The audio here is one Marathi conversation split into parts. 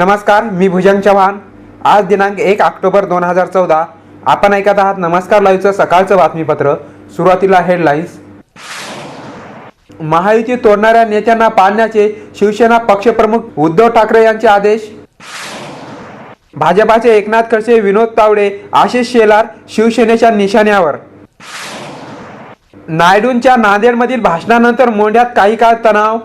नमस्कार मी भुजंग चव्हाण. आज दिनांक एक ऑक्टोबर दोन हजार चौदा. आपण ऐकत आहात नमस्कार लाईव्हचं सकाळचं बातमीपत्र. सुरुवातीला हेडलाईन्स महायुती तोडणाऱ्या नेत्यांना पाळण्याचे शिवसेना पक्षप्रमुख उद्धव ठाकरे यांचे आदेश. भाजपाचे एकनाथ खडसे विनोद तावडे आशिष शेलार शिवसेनेच्या निशाण्यावर. नायडूंच्या नांदेडमधील भाषणानंतर मोंढ्यात काही काळ तणाव.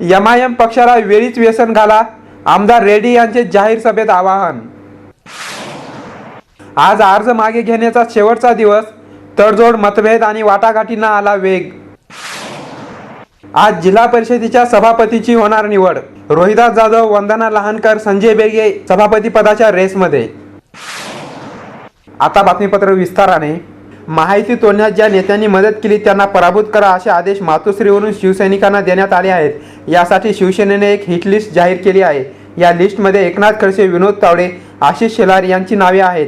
एम पक्षाला वेळीच व्यसन घाला. आमदार रेड्डी यांचे जाहीर सभेत आवाहन. आज अर्ज मागे घेण्याचा शेवटचा दिवस. तडजोड मतभेद आणि वाटाघाटींना आला वेग. आज जिल्हा परिषदेच्या सभापतीची होणार निवड. रोहिदास जाधव वंदना लहानकर संजय बेगे सभापती पदाच्या रेसमध्ये. आता बातमीपत्र विस्ताराने. माहिती तोडण्यात ज्या नेत्यांनी मदत केली त्यांना पराभूत करा असे आदेश मातोश्रीवरून शिवसैनिकांना देण्यात आले आहेत. यासाठी शिवसेनेने एक हिट लिस्ट जाहीर केली आहे. या लिस्टमध्ये एकनाथ खडसे विनोद तावडे आशिष शेलार यांची नावे आहेत.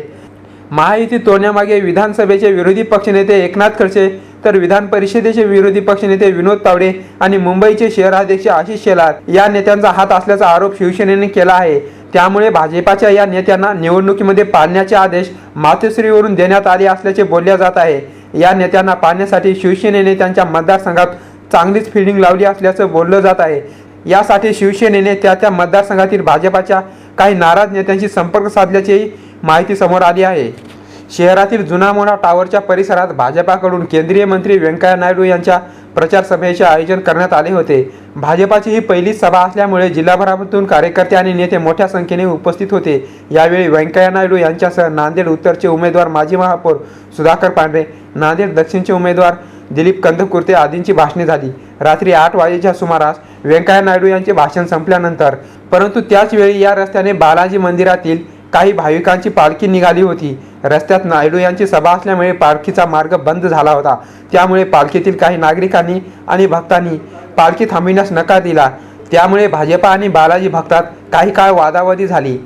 महायुती तोडण्यामागे विधानसभेचे विरोधी पक्षनेते एकनाथ खडसे तर विधान परिषदेचे विरोधी पक्षनेते विनोद तावडे आणि मुंबईचे शहराध्यक्ष आशिष शेलार या नेत्यांचा हात असल्याचा आरोप शिवसेनेने केला आहे. त्यामुळे भाजपाच्या या नेत्यांना निवडणुकीमध्ये पाळण्याचे आदेश मातोश्रीवरून देण्यात आले असल्याचे बोलले जात आहे. या नेत्यांना पाहण्यासाठी शिवसेनेने त्यांच्या मतदारसंघात चांगलीच फिल्डिंग लावली असल्याचं बोललं जात आहे. यासाठी शिवसेनेने त्या त्या मतदारसंघातील भाजपाच्या काही नाराज नेत्यांशी संपर्क साधल्याचीही माहिती समोर आली आहे. शहरातील जुना मोठा टावरच्या परिसरात भाजपाकडून केंद्रीय मंत्री व्यंकय्या नायडू यांच्या प्रचार सभेचे आयोजन करण्यात आले होते. भाजपाची ही पहिलीच सभा असल्यामुळे जिल्हाभरातून कार्यकर्ते आणि नेते मोठ्या संख्येने उपस्थित होते. यावेळी व्यंकय्या नायडू यांच्यासह नांदेड उत्तरचे उमेदवार माजी महापौर सुधाकर पांढरे नांदेड दक्षिणचे उमेदवार दिलीप कंदकुर्ते आदींची भाषणे झाली. रात्री आठ वाजेच्या सुमारास व्यंकय्या नायडू यांचे भाषण संपल्यानंतर परंतु त्याचवेळी या रस्त्याने बालाजी मंदिरातील काही भाविकांची पालखी निघाली होती. रस्त्यात नायडू यांची सभा असल्यामुळे पालखीचा मार्ग बंद झाला होता. त्यामुळे पालखीतील काही नागरिकांनी आणि भक्तांनी पालखी थांबविण्यास नकार दिला. त्यामुळे भाजपा आणि बालाजी भक्तात काही काळ वादावादी झाली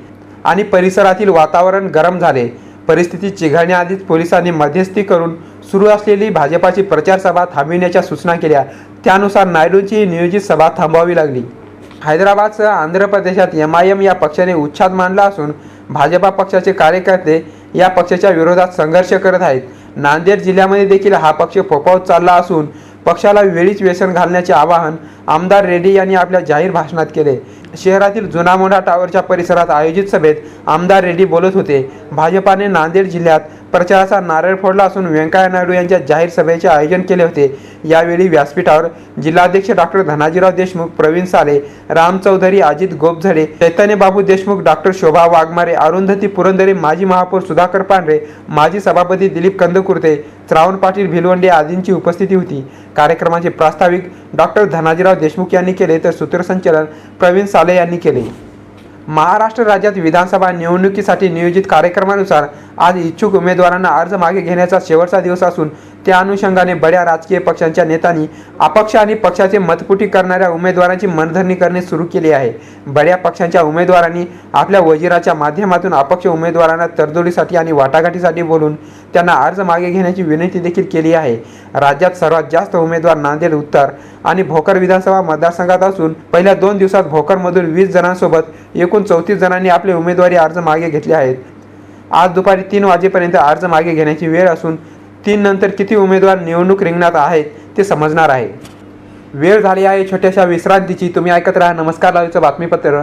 आणि परिसरातील वातावरण गरम झाले. परिस्थिती चिघळण्याआधीच पोलिसांनी मध्यस्थी करून सुरू असलेली भाजपाची प्रचार सभा थांबविण्याच्या सूचना केल्या. त्यानुसार नायडूंची नियोजित सभा थांबवावी लागली. हैदराबादसह आंध्र प्रदेशात एम आय एम या पक्षाने उच्छाद मांडला असून भाजपा पक्षाचे कार्यकर्ते या पक्षाच्या विरोधात संघर्ष करत आहेत. नांदेड जिल्ह्यामध्ये देखील हा पक्ष फोफावत चालला असून पक्षाला वेळीच व्यसन घालण्याचे आवाहन आमदार रेड्डी यांनी आपल्या जाहीर भाषणात केले. शहरातील जुना मोठा टावरच्या परिसरात आयोजित सभेत आमदार रेड्डी बोलत होते. भाजपाने नांदेड जिल्ह्यात प्रचाराचा नारळ फोडला असून व्यंकय्या नायडू यांच्या जाहीर सभेचे आयोजन केले होते. यावेळी व्यासपीठावर जिल्हाध्यक्ष डॉक्टर धनाजीराव देशमुख प्रवीण साले राम चौधरी अजित गोपझडे चैतन्य बाबू देशमुख डॉक्टर शोभा वाघमारे अरुंधती पुरंदरे माजी महापौर सुधाकर पांढरे माजी सभापती दिलीप कंदकुर्ते श्रावण पाटील भिलवंडे आदींची उपस्थिती होती. कार्यक्रमाचे प्रास्ताविक डॉक्टर धनाजीराव देशमुख यांनी केले तर सूत्रसंचालन प्रवीण साले यांनी केले. महाराष्ट्र राज्यात विधानसभा निवडणुकीसाठी नियोजित कार्यक्रमानुसार आज इच्छुक उमेदवारांना अर्ज मागे घेण्याचा शेवटचा दिवस असून त्या अनुषंगाने बड्या राजकीय पक्षांच्या नेत्यांनी अपक्ष आणि पक्षाचे मतपुटी करणाऱ्या उमेदवारांची मनधरणी करणे सुरू केले आहे. बड्या पक्षांच्या उमेदवारांनी आपल्या वजिराच्या माध्यमातून अपक्ष उमेदवारांना तरतुडीसाठी आणि वाटाघाटीसाठी बोलून त्यांना अर्ज मागे घेण्याची विनंती देखील केली आहे. राज्यात सर्वात जास्त उमेदवार नांदेड उत्तर आणि भोकर विधानसभा मतदारसंघात असून पहिल्या दोन दिवसात भोकरमधून वीस जणांसोबत एकूण चौतीस जणांनी आपले उमेदवारी अर्ज मागे घेतले आहेत. आज दुपारी तीन वाजेपर्यंत अर्ज मागे घेण्याची वेळ असून तीन नंतर किती उमेदवार निवडणूक रिंगणात आहेत ते समजणार आहे. वेळ झाली आहे छोट्याशा विश्रांतीची. तुम्ही ऐकत राहा नमस्कार लावायचं बातमीपत्र.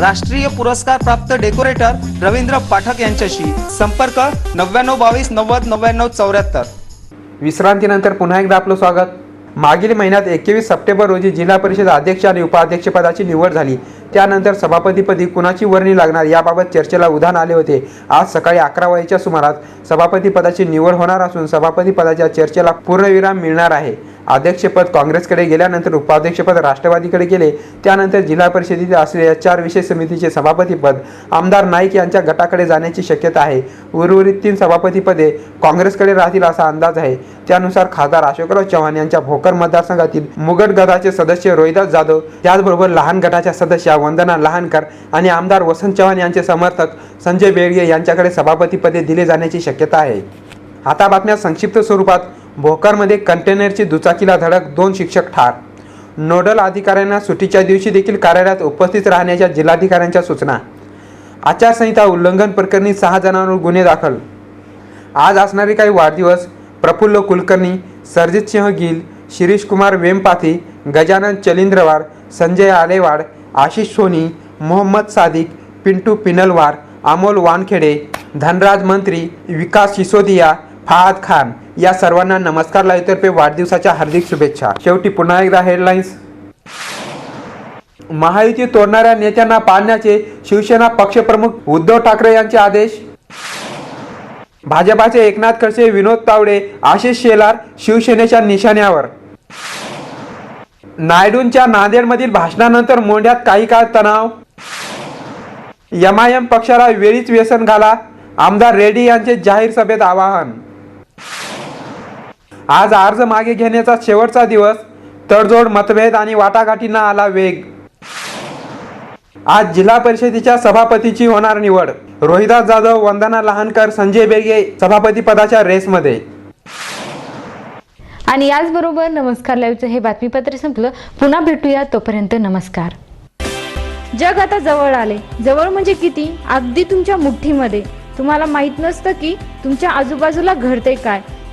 राष्ट्रीय पुरस्कार प्राप्त डेकोरेटर रवींद्र पाठक यांच्याशी. संपर्क नव्याण्णव बावीस नव्वद नव्याण्णव चौऱ्याहत्तर. विश्रांतीनंतर पुन्हा एकदा आपलं स्वागत. मागील महिन्यात एकवीस सप्टेंबर रोजी जिल्हा परिषद अध्यक्ष आणि उपाध्यक्षपदाची निवड झाली. त्यानंतर सभापतीपदी कुणाची वर्णी लागणार याबाबत चर्चेला उधाण आले होते. आज सकाळी अकरा वाजेच्या सुमारास सभापतीपदाची निवड होणार असून सभापतीपदाच्या चर्चेला पूर्णविराम मिळणार आहे. अध्यक्षपद काँग्रेसकडे गेल्यानंतर उपाध्यक्षपद राष्ट्रवादीकडे गेले. त्यानंतर जिल्हा परिषदेचे असलेल्या चार विशेष समितीचे सभापतीपद आमदार नाईक यांच्या गटाकडे जाण्याची शक्यता आहे. उर्वरित तीन सभापतीपदे काँग्रेसकडे राहतील असा अंदाज आहे. त्यानुसार खासदार अशोकराव चव्हाण यांच्या भोकर मतदारसंघातील मुगट गटाचे सदस्य रोहिदास जाधव त्याचबरोबर लहान गटाच्या सदस्या वंदना लहानकर आणि आमदार वसंत चव्हाण यांचे समर्थक संजय बेळगे यांच्याकडे सभापतीपदे दिले जाण्याची शक्यता आहे. आता बातम्या संक्षिप्त स्वरूपात. भोकरमध्ये कंटेनरची दुचाकीला धडक दोन शिक्षक ठार. नोडल अधिकाऱ्यांना सुट्टीच्या दिवशी देखील कार्यालयात उपस्थित राहण्याच्या जिल्हाधिकाऱ्यांच्या सूचना. आचारसंहिता उल्लंघन प्रकरणी सहा जणांवर गुन्हे दाखल. आज असणारे काही वाढदिवस प्रफुल्ल कुलकर्णी सरजित सिंह गिल शिरीष कुमार वेमपाथी गजानन चलिंद्रवार संजय आलेवाड आशिष सोनी मोहम्मद सादिक पिंटू पिनलवार अमोल वानखेडे धनराज मंत्री विकास सिसोदिया फहाद खान या सर्वांना नमस्कार लाईतर्फे वाढदिवसाच्या हार्दिक शुभेच्छा. शेवटी पुन्हा एकदा हेडलाईन्स महायुती तोडणाऱ्या नेत्यांना पाळण्याचे शिवसेना पक्षप्रमुख उद्धव ठाकरे यांचे आदेश. भाजपाचे एकनाथ खडसे विनोद तावडे आशिष शेलार शिवसेनेच्या निशाण्यावर. नायडूंच्या नांदेडमधील भाषणानंतर मोंढ्यात काही काळ तणाव. एम आय एम पक्षाला वेळीच व्यसन घाला. आमदार रेड्डी यांचे जाहीर सभेत आवाहन. आज अर्ज मागे घेण्याचा शेवटचा दिवस. तडजोड मतभेद आणि वाटाघाटींना आला वेग. आज जिल्हा परिषदेच्या सभापतीची होणार निवड. रोहिदास जाधव वंदना लहानकर संजय बेगे सभापती पदाच्या रेसमध्ये. आणि याचबरोबर नमस्कार लाईव्हचं हे बातमीपत्र संपलं. पुन्हा भेटूया तोपर्यंत नमस्कार. जग आता जवळ आले. जवळ म्हणजे किती? अगदी तुमच्या मुठ्ठीमध्ये तुम्हाला माहीत नसतं की तुमच्या आजूबाजूला घडते काय.